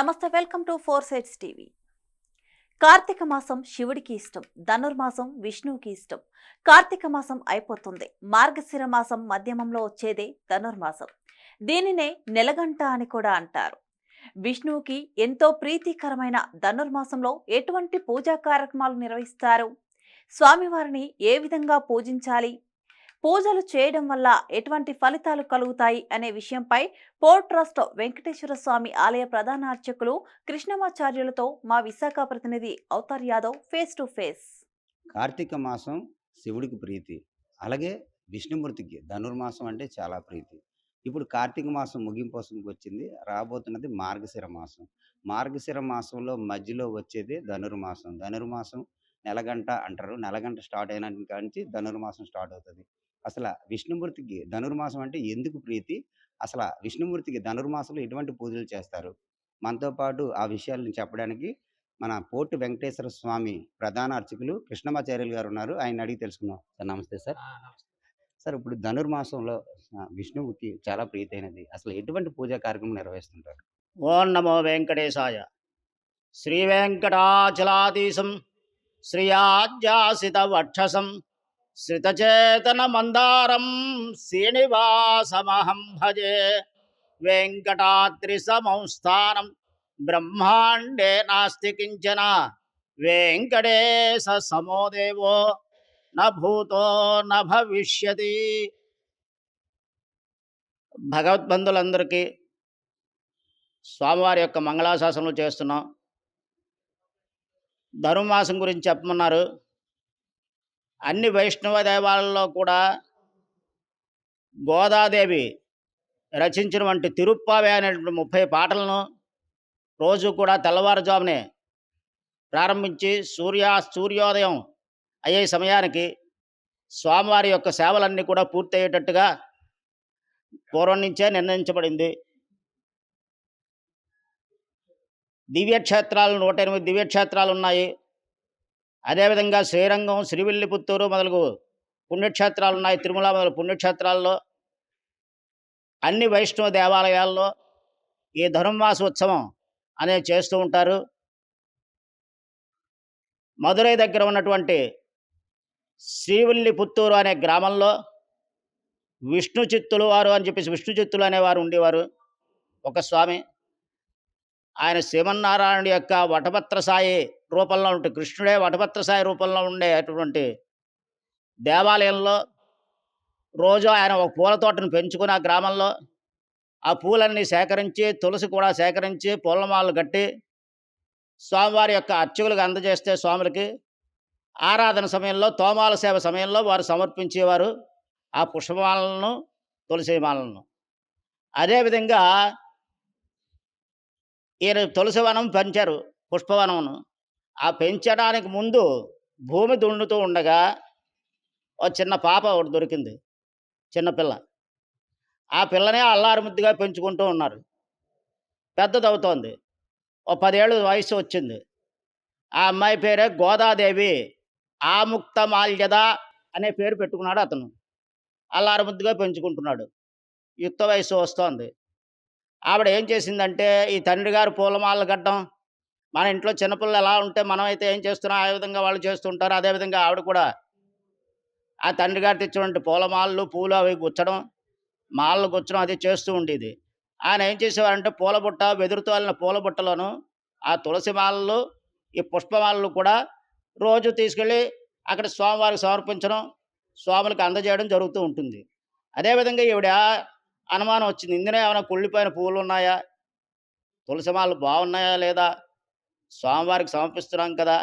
నమస్తే welcome to four sights TV. Karthika మాసం శివుడికి ఇష్టం ధనుర్మాసం విష్ణువుకి ఇష్టం. కార్తీక మాసం అయిపోతుంది. మార్గశిర మాసం మధ్యమంలో వచ్చేదే ధనుర్మాసం. దీనినే నెలగంట అని కూడా అంటారు. విష్ణువుకి ఎంతో ప్రీతికరమైన ధనుర్మాసంలో ఎటువంటి పూజా కార్యక్రమాలు నిర్వహిస్తారు? స్వామివారిని ఏ విధంగా పూజించాలి? పూజలు చేయడం వల్ల ఎటువంటి ఫలితాలు కలుగుతాయి అనే విషయంపై పోర్ట్ ట్రస్ట్ వెంకటేశ్వర స్వామి ఆలయ ప్రధాన అర్చకులు కృష్ణమాచార్యులతో మా విశాఖ ప్రతినిధి Avatar Yadav face to face. Karthika మాసం శివుడికి ప్రీతి అలాగే విష్ణుమూర్తికి ధనుర్మాసం అంటే చాలా ప్రీతి. ఇప్పుడు కార్తీక మాసం ముగింపోసంకి వచ్చింది రాబోతున్నది మార్గశిర మాసం. మార్గశిర మాసంలో మధ్యలో వచ్చేది ధనుర్మాసం. ధనుర్మాసం నెలగంట అంటారు. నెలగంట స్టార్ట్ అయిన నుంచి ధనుర్మాసం స్టార్ట్ అవుతుంది. అసలు విష్ణుమూర్తికి ధనుర్మాసం అంటే ఎందుకు ప్రీతి? అసలు విష్ణుమూర్తికి ధనుర్మాసంలో ఎటువంటి పూజలు చేస్తారు? మనతో పాటు ఆ విషయాలను చెప్పడానికి మన పోర్టు వెంకటేశ్వర స్వామి ప్రధాన అర్చకులు కృష్ణమాచార్యులు గారు ఉన్నారు. ఆయన అడిగి తెలుసుకుందాం. సార్ నమస్తే సార్. సార్ ఇప్పుడు ధనుర్మాసంలో విష్ణువుకి చాలా ప్రీతైనది అసలు ఎటువంటి పూజా కార్యక్రమం నిర్వహిస్తుంటారు? ఓం నమో వెంకటేశాయ. శ్రీ వెంకటాచలాధీశం శ్రియాజ్యాసిత వక్షసం శ్రితచేతన మందారం శ్రీనివాసమహం భజే. వెంకటాద్రి సంస్థానం బ్రహ్మాండే నాస్తి కించన. వెంకటేశ సమోదేవో నూతో నవిష్యతి న భవిష్యతి. భగవద్బంధులందరికీ స్వామివారి యొక్క మంగళాశాసనలు చేస్తున్నాం. ధనుమాసం గురించి చెప్పమన్నారు. అన్ని వైష్ణవ దేవాలలో కూడా గోదాదేవి రచించినటువంటి తిరుప్పావే అనేటువంటి ముప్పై పాటలను రోజు కూడా తెల్లవారుజామునే ప్రారంభించి సూర్య సూర్యోదయం అయ్యే సమయానికి స్వామివారి యొక్క సేవలన్నీ కూడా పూర్తయ్యేటట్టుగా పూర్వం నుంచే నిర్ణయించబడింది. దివ్యక్షేత్రాలు నూట ఎనిమిది దివ్యక్షేత్రాలు ఉన్నాయి. అదేవిధంగా శ్రీరంగం శ్రీవిల్లిపుత్తూరు మొదలగు పుణ్యక్షేత్రాలు ఉన్నాయి తిరుమల మొదలు పుణ్యక్షేత్రాల్లో అన్ని వైష్ణవ దేవాలయాల్లో ఈ ధనుర్మాస ఉత్సవం అనేది చేస్తూ ఉంటారు. మదురై దగ్గర ఉన్నటువంటి శ్రీవిల్లిపుత్తూరు అనే గ్రామంలో విష్ణు చిత్తులు వారు అని చెప్పేసి విష్ణు చిత్తులు అనేవారు ఉండేవారు. ఒక స్వామి. ఆయన శ్రీమన్నారాయణుడి యొక్క వటపత్ర సాయి రూపంలో ఉంటే కృష్ణుడే వటపత్ర సాయి రూపంలో ఉండేటువంటి దేవాలయంలో రోజు ఆయన ఒక పూల తోటను పెంచుకుని ఆ గ్రామంలో ఆ పూలన్నీ సేకరించి తులసి కూడా సేకరించి పూలమాలలు కట్టి స్వామివారి యొక్క అర్చకులకు అందజేస్తే స్వాములకి ఆరాధన సమయంలో తోమాల సేవ సమయంలో వారు సమర్పించేవారు ఆ పుష్పమాలను తులసి మాలను. అదేవిధంగా ఈయన తులసివనం పెంచారు పుష్పవనమును. ఆ పెంచడానికి ముందు భూమి దున్నుతూ ఉండగా ఓ చిన్న పాప ఒకటి దొరికింది చిన్నపిల్ల ఆ పిల్లనే అల్లారు ముద్దుగా పెంచుకుంటూ ఉన్నారు. పెద్దదవుతోంది. ఓ పదేళ్ళు వయసు వచ్చింది. ఆ అమ్మాయి పేరే గోదాదేవి. ఆముక్త మాల్యద అనే పేరు పెట్టుకున్నాడు అతను. అల్లారు ముద్దుగా పెంచుకుంటున్నాడు. యుక్త వయసు వస్తోంది. ఆవిడ ఏం చేసిందంటే ఈ తండ్రి గారు పూలమాలలు కట్టడం మన ఇంట్లో చిన్నపిల్లలు ఎలా ఉంటే మనం అయితే ఏం చేస్తున్నాం? ఆ విధంగా వాళ్ళు చేస్తుంటారు. అదేవిధంగా ఆవిడ కూడా ఆ తండ్రి గారు తెచ్చినటువంటి పూలమాలలు పూలు అవి గుచ్చడం మాలలు గుచ్చడం అది చేస్తూ ఉండేది. ఆయన ఏం చేసేవారంటే పూల బుట్ట వెదురుతో వెళ్ళిన పూల బుట్టలను ఆ తులసి మాలలు ఈ పుష్పమాలలు కూడా రోజు తీసుకెళ్ళి అక్కడ స్వామివారికి సమర్పించడం స్వాములకు అందజేయడం జరుగుతూ ఉంటుంది. అదేవిధంగా ఈవిడ అనుమానం వచ్చింది. ఇందులో ఏమైనా కుళ్ళిపోయిన పువ్వులు ఉన్నాయా? తులసి మాలలు బాగున్నాయా లేదా? స్వామివారికి సమర్పిస్తున్నాం కదా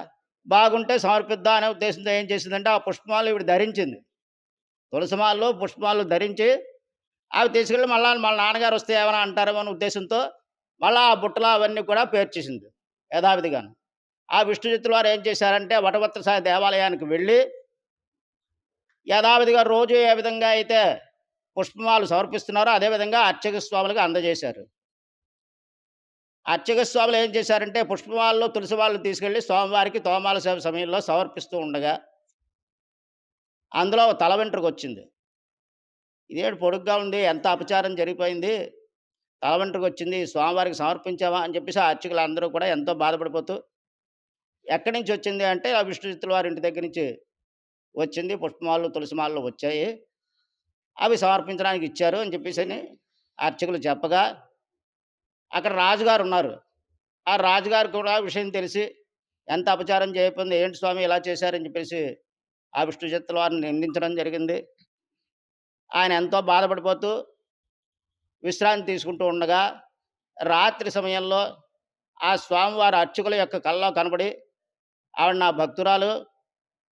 బాగుంటే సమర్పిద్దాం అనే ఉద్దేశంతో ఏం చేసిందంటే ఆ పుష్పమాలు ఇవి ధరించింది. తులసిమాల్లో పుష్పమాలు ధరించి అవి తీసుకెళ్ళి మళ్ళా వాళ్ళ నాన్నగారు వస్తే ఏమైనా అంటారేమో అనే ఉద్దేశంతో మళ్ళీ ఆ బుట్టలు అవన్నీ కూడా పేర్చేసింది యథావిధిగాను. ఆ విష్ణుజిత్తుల వారు ఏం చేశారంటే వటభత్రసాయి దేవాలయానికి వెళ్ళి యథావిధిగా రోజు ఏ విధంగా అయితే పుష్పమాలు సమర్పిస్తున్నారో అదేవిధంగా అర్చక స్వాములకు అందజేశారు. అర్చక స్వాములు ఏం చేశారంటే పుష్పమాలలో తులసి వాళ్ళు తీసుకెళ్ళి స్వామివారికి తోమాల సేవ సమయంలో సమర్పిస్తూ ఉండగా అందులో తల వెంట్రుకు వచ్చింది ఇదేడు పొడుగ్గా ఉంది ఎంత అపచారం జరిగిపోయింది? తల వెంట్రుకు వచ్చింది స్వామివారికి సమర్పించామా అని చెప్పేసి ఆ అర్చకులు అందరూ కూడా ఎంతో బాధపడిపోతూ ఎక్కడి నుంచి వచ్చింది అంటే ఆ విష్ణుచిత్తుల వారి ఇంటి దగ్గర నుంచి వచ్చింది. పుష్పమాలు తులసిమాలు వచ్చాయి. అవి సమర్పించడానికి ఇచ్చారు అని చెప్పేసి అని అర్చకులు చెప్పగా అక్కడ రాజుగారు ఉన్నారు ఆ రాజుగారు కూడా విషయం తెలిసి ఎంత అపచారం చేయకపోయింది ఏంటి స్వామి ఇలా చేశారని చెప్పేసి ఆ విష్ణు చేతుల వారిని నిందించడం జరిగింది. ఆయన ఎంతో బాధపడిపోతూ విశ్రాంతి తీసుకుంటూ ఉండగా రాత్రి సమయంలో ఆ స్వామివారి అర్చకుల యొక్క కళ్ళలో కనబడి ఆవిడ నా భక్తురాలు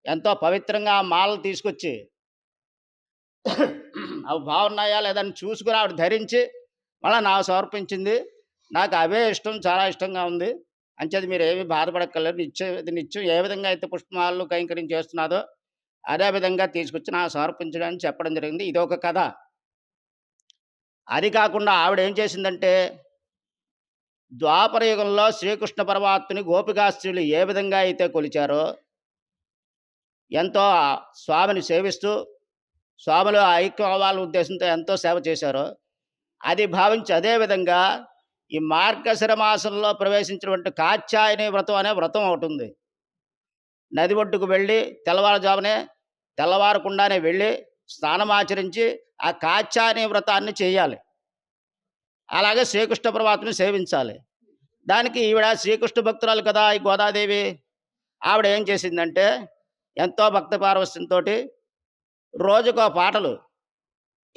ఎంతో పవిత్రంగా ఆ మాలలు తీసుకొచ్చి అవి బాగున్నాయా లేదని చూసుకుని ఆవిడ ధరించి మళ్ళీ నాకు సమర్పించింది. నాకు అవే ఇష్టం చాలా ఇష్టంగా ఉంది. అంచేది మీరు ఏమీ బాధపడక్కర్లేదు. నిత్యం నిత్యం ఏ విధంగా అయితే పుష్పమాలు కైంకర్యం చేస్తున్నారో అదే విధంగా తీసుకొచ్చి నా సమర్పించడానికి చెప్పడం జరిగింది. ఇది ఒక కథ. అది కాకుండా ఆవిడ ఏం చేసిందంటే ద్వాపర యుగంలో శ్రీకృష్ణ పరమాత్మని గోపికాస్త్రీలు ఏ విధంగా అయితే కొలిచారో ఎంతో స్వామిని సేవిస్తూ స్వామిలో ఐక్యం అవ్వాలనే ఉద్దేశంతో ఎంతో సేవ చేశారో అది భావించి అదే విధంగా ఈ మార్గశిర మాసంలో ప్రవేశించినటువంటి కాత్యాయని వ్రతం అనే వ్రతం ఒకటి ఉంది. నది ఒడ్డుకు వెళ్ళి తెల్లవారుజామునే తెల్లవారకుండానే వెళ్ళి స్నానం ఆచరించి ఆ కాత్యాయని వ్రతాన్ని చేయాలి. అలాగే శ్రీకృష్ణ పరమాత్మని సేవించాలి. దానికి ఈవిడ శ్రీకృష్ణ భక్తురాలు కదా ఈ గోదాదేవి. ఆవిడ ఏం చేసిందంటే ఎంతో భక్త పారవస్యంతో రోజుకో పాటలు.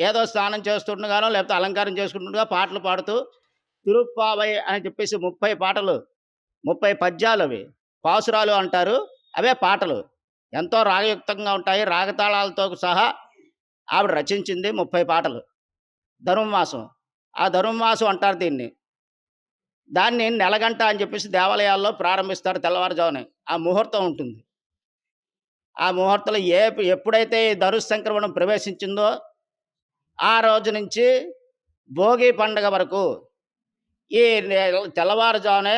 ఏదో స్నానం చేస్తుండగానో లేకపోతే అలంకారం చేసుకుంటుండగా పాటలు పాడుతూ తిరుప్పావై అని చెప్పేసి ముప్పై పాటలు ముప్పై పద్యాలు అవి. పాసురాలు అంటారు అవే పాటలు. ఎంతో రాగయుక్తంగా ఉంటాయి. రాగతాళాలతో సహా ఆవిడ రచించింది ముప్పై పాటలు. ధనుర్మాసం. ఆ ధనుర్మాసం అంటారు దీన్ని. దాన్ని నెలగంట అని చెప్పేసి దేవాలయాల్లో ప్రారంభిస్తారు తెల్లవారుజామున. ఆ ముహూర్తం ఉంటుంది. ఆ ముహూర్తంలో ఏ ఎప్పుడైతే ఈ ధను సంక్రమణం ప్రవేశించిందో ఆ రోజు నుంచి భోగి పండగ వరకు ఈ తెల్లవారుజామునే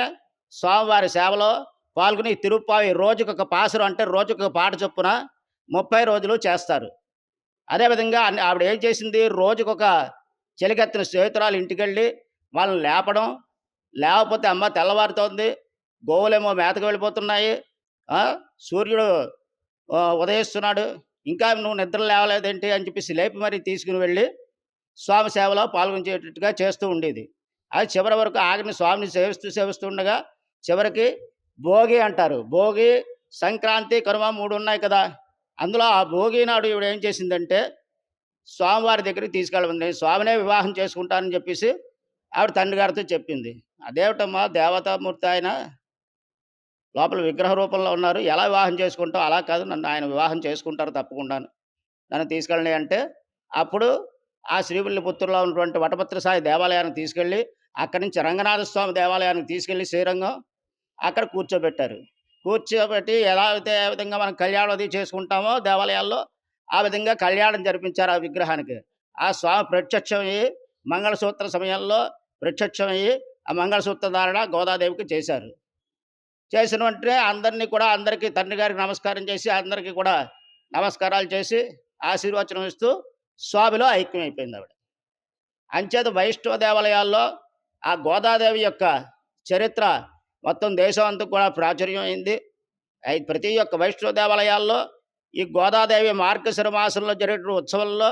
స్వామివారి సేవలో పాల్గొని తిరుప్పావి రోజుకొక ఒక పాసురం అంటే రోజుకు ఒక పాట చొప్పున ముప్పై రోజులు చేస్తారు. అదేవిధంగా ఆవిడ ఏం చేసింది? రోజుకొక చెలికెత్తిన స్నేహితురాలు ఇంటికి వెళ్ళి వాళ్ళని లేపడం లేకపోతే అమ్మ తెల్లవారుతోంది గోవులేమో మేతకు వెళ్ళిపోతున్నాయి సూర్యుడు ఉదయిస్తున్నాడు ఇంకా నువ్వు నిద్ర లేవలేదేంటి? అని చెప్పేసి లేపి మరి తీసుకుని వెళ్ళి స్వామి సేవలో పాల్గొనేటట్టుగా చేస్తూ ఉండేది. అది చివరి వరకు ఆగిన స్వామిని సేవిస్తూ సేవిస్తూ ఉండగా చివరికి భోగి అంటారు. భోగి సంక్రాంతి కనుమ మూడు ఉన్నాయి కదా. అందులో ఆ భోగి నాడు ఈవిడ ఏం చేసిందంటే స్వామివారి దగ్గరికి తీసుకెళ్ళమంది. స్వామినే వివాహం చేసుకుంటానని చెప్పేసి ఆవిడ తండ్రి గారితో చెప్పింది. అదేమిటమ్మా దేవతామూర్తి ఆయన లోపల విగ్రహ రూపంలో ఉన్నారు. ఎలా వివాహం చేసుకుంటావు? అలా కాదు. నన్ను ఆయన వివాహం చేసుకుంటారు తప్పకుండాను. నన్ను తీసుకెళ్ళి అంటే అప్పుడు ఆ శ్రీవిల్లి పుత్రులో ఉన్నటువంటి వటపత్ర సాయి దేవాలయానికి తీసుకెళ్ళి అక్కడి నుంచి రంగనాథ స్వామి దేవాలయానికి తీసుకెళ్ళి శ్రీరంగం అక్కడ కూర్చోబెట్టారు. కూర్చోబెట్టి ఎలా అయితే ఏ విధంగా మనం కళ్యాణం అది చేసుకుంటామో దేవాలయాల్లో ఆ విధంగా కళ్యాణం జరిపించారు ఆ విగ్రహానికి. ఆ స్వామి ప్రత్యక్షమయ్యి మంగళసూత్ర సమయంలో ప్రత్యక్షమయ్యి ఆ మంగళసూత్ర ధారణ గోదాదేవికి చేశారు. చేసిన వెంటనే అందరినీ కూడా అందరికీ తండ్రి గారికి నమస్కారం చేసి అందరికీ కూడా నమస్కారాలు చేసి ఆశీర్వచనం ఇస్తూ స్వామిలో ఐక్యమైపోయింది ఆవిడ. అంచేత వైష్ణవ దేవాలయాల్లో ఆ గోదాదేవి యొక్క చరిత్ర మొత్తం దేశం అంతా కూడా ప్రాచుర్యం అయింది ప్రతి ఒక్క వైష్ణవ దేవాలయాల్లో ఈ గోదాదేవి మార్గశిర మాసంలో జరిగిన ఉత్సవంలో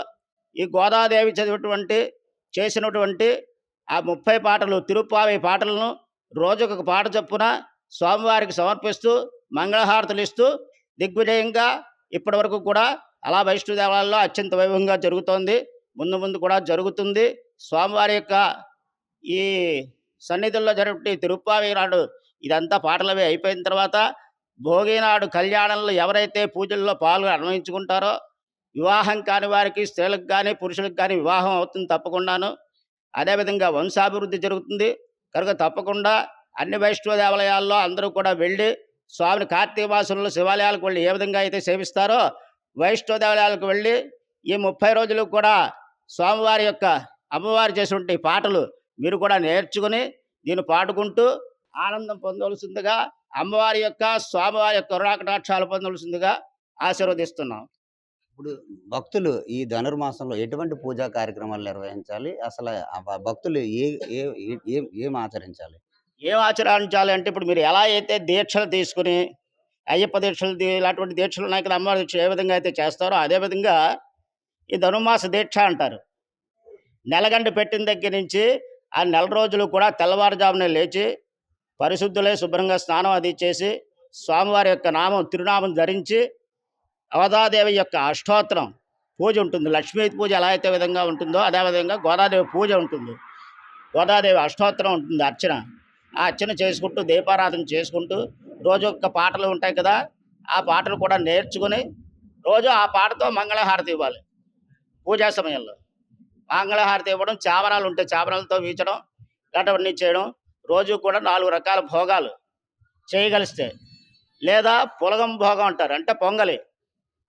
ఈ గోదాదేవి చదివినటువంటి చేసినటువంటి ఆ ముప్పై పాటలు తిరుప్పావి పాటలను రోజుకొక పాట చొప్పున స్వామివారికి సమర్పిస్తూ మంగళహారతులు ఇస్తూ దిగ్విజయంగా ఇప్పటి వరకు కూడా అలా వైష్ణవ దేవాలయాల్లో అత్యంత వైభవంగా జరుగుతోంది. ముందు ముందు కూడా జరుగుతుంది. స్వామివారి యొక్క ఈ సన్నిధుల్లో జరిగే తిరుప్పావి నాడు ఇదంతా పాటలవి అయిపోయిన తర్వాత భోగి నాడు కళ్యాణంలో ఎవరైతే పూజల్లో పాల్గొని అన్వయించుకుంటారో వివాహం కాని వారికి స్త్రీలకు కానీ పురుషులకు కానీ వివాహం అవుతుంది తప్పకుండాను. అదేవిధంగా వంశాభివృద్ధి జరుగుతుంది. కనుక తప్పకుండా అన్ని వైష్ణవ దేవాలయాల్లో అందరూ కూడా వెళ్ళి స్వామిని కార్తీక మాసంలో శివాలయాలకు వెళ్ళి ఏ విధంగా అయితే సేవిస్తారో వైష్ణవ దేవాలయాలకు వెళ్ళి ఈ ముప్పై రోజులు కూడా స్వామివారి యొక్క అమ్మవారు చేసినటువంటి పాటలు మీరు కూడా నేర్చుకుని దీన్ని పాడుకుంటూ ఆనందం పొందవలసిందిగా అమ్మవారి యొక్క స్వామివారి యొక్క కరుణాకటాక్షాలు పొందవలసిందిగా ఆశీర్వదిస్తున్నాం. ఇప్పుడు భక్తులు ఈ ధనుర్మాసంలో ఎటువంటి పూజా కార్యక్రమాలు నిర్వహించాలి? అసలు భక్తులు ఏ ఏ ఆచరించాలి? ఏం ఆచరించాలి అంటే ఇప్పుడు మీరు ఎలా అయితే దీక్షలు తీసుకుని అయ్యప్ప దీక్షలు ఇలాంటి దీక్షలు ఉన్నాయి కదా అమ్మవారి దీక్ష ఏ విధంగా అయితే చేస్తారో అదే విధంగా ఈ ధనుర్మాస దీక్ష అంటారు. నెలగంట పెట్టిన దగ్గర నుంచి ఆ నెల రోజులు కూడా తెల్లవారుజామునే లేచి పరిశుద్ధులై శుభ్రంగా స్నానం అది చేసి స్వామివారి యొక్క నామం తిరునామం ధరించి అవధాదేవి యొక్క అష్టోత్తరం పూజ ఉంటుంది. లక్ష్మీ పూజ ఎలా అయితే విధంగా ఉంటుందో అదే విధంగా గోదాదేవి పూజ ఉంటుంది. గోదాదేవి అష్టోత్తరం ఉంటుంది అర్చన. ఆ అర్చన చేసుకుంటూ దీపారాధన చేసుకుంటూ రోజు ఒక్క పాటలు ఉంటాయి కదా ఆ పాటలు కూడా నేర్చుకుని రోజు ఆ పాటతో మంగళహారతి ఇవ్వాలి. పూజా సమయంలో. మంగళహారతి ఇవ్వడం చామరాలు ఉంటాయి చామరాలతో వీచడం గటవన్నీ చేయడం రోజు కూడా నాలుగు రకాల భోగాలు చేయగలిస్తే లేదా పులగం భోగం అంటారు. అంటే పొంగలి.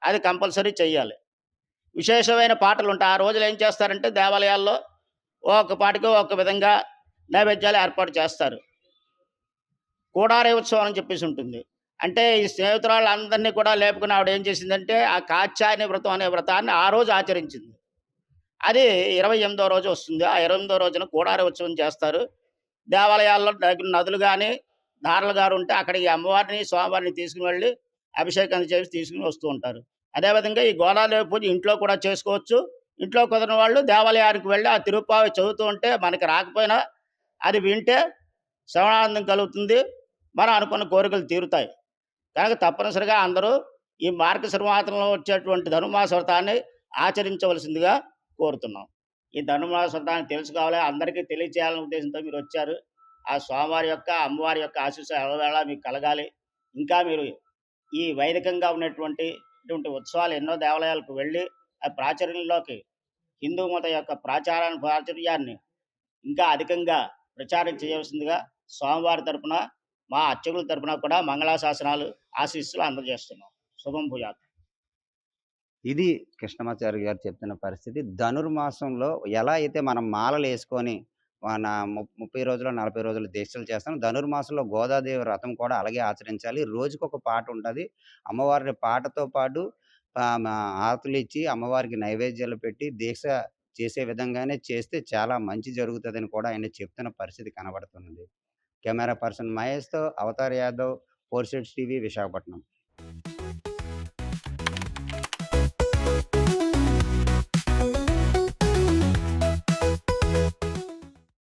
అది కంపల్సరీ చెయ్యాలి. విశేషమైన పాటలు ఉంటాయి ఆ రోజులు ఏం చేస్తారంటే దేవాలయాల్లో ఒక పాటికి ఒక విధంగా నైవేద్యాలు ఏర్పాటు చేస్తారు. కూడారే ఉత్సవం అని చెప్పేసి ఉంటుంది. అంటే ఈ స్నేహితురాళ్ళందరినీ కూడా లేపుకుని ఆవిడ ఏం చేసిందంటే ఆ కాచాయని వ్రతం అనే వ్రతాన్ని ఆ రోజు ఆచరించింది. అది ఇరవై ఎనిమిదో రోజు వస్తుంది. ఆ ఇరవై ఎనిమిదో రోజున కూడారి ఉత్సవం చేస్తారు. దేవాలయాల్లో నదులు కానీ దారులు గారు ఉంటే అక్కడికి అమ్మవారిని స్వామివారిని తీసుకుని వెళ్ళి అభిషేకం చేసి తీసుకుని వస్తూ ఉంటారు. అదేవిధంగా ఈ గోదాదేవి పూజ ఇంట్లో కూడా చేసుకోవచ్చు. ఇంట్లో కుదరని వాళ్ళు దేవాలయానికి వెళ్ళి ఆ తిరుప్పావి చదువుతూ ఉంటే మనకి రాకపోయినా అది వింటే శ్రవణానందం కలుగుతుంది. మనం అనుకున్న కోరికలు తీరుతాయి. కనుక తప్పనిసరిగా అందరూ ఈ మార్గ మాసంలో వచ్చేటువంటి ధనుమాస వ్రతాన్ని ఆచరించవలసిందిగా కోరుతున్నాం. ఈ ధనుమాస వ్రతాన్ని తెలుసుకోవాలి? అందరికీ తెలియచేయాలనే ఉద్దేశంతో మీరు వచ్చారు. ఆ స్వామివారి యొక్క అమ్మవారి యొక్క ఆశీస్సు ఎలవేళ మీకు కలగాలి. ఇంకా మీరు ఈ వైదికంగా ఉన్నటువంటి ఇటువంటి ఉత్సవాలు ఎన్నో దేవాలయాలకు వెళ్ళి ఆ ప్రాచుర్యంలోకి హిందూ మత యొక్క ప్రాచారాన్ని ప్రాచుర్యాన్ని ఇంకా అధికంగా ప్రచారం చేయవలసిందిగా స్వామివారి తరపున మా అర్చకుల తరపున కూడా మంగళాశాసనాలు ఆశీస్సులు అందజేస్తున్నాం. శుభం భూయాత్. ఇది కృష్ణమాచారి గారు చెప్తున్న పరిస్థితి. ధనుర్మాసంలో ఎలా అయితే మనం మాలలు వేసుకొని మన ము- ముప్పై రోజులు నలభై రోజులు దీక్షలు చేస్తాం ధనుర్మాసంలో గోదాదేవి వ్రతం కూడా అలాగే ఆచరించాలి. రోజుకొక ఒక పాట ఉంటుంది. అమ్మవారి పాటతో పాటు ఆతులు ఇచ్చి అమ్మవారికి నైవేద్యాలు పెట్టి దీక్ష చేసే విధంగానే చేస్తే చాలా మంచి జరుగుతుందని కూడా ఆయన చెప్తున్న పరిస్థితి కనబడుతున్నది. కెమెరా పర్సన్ మహేష్తో అవతార్ యాదవ్ ఫోర్ టీవీ విశాఖపట్నం.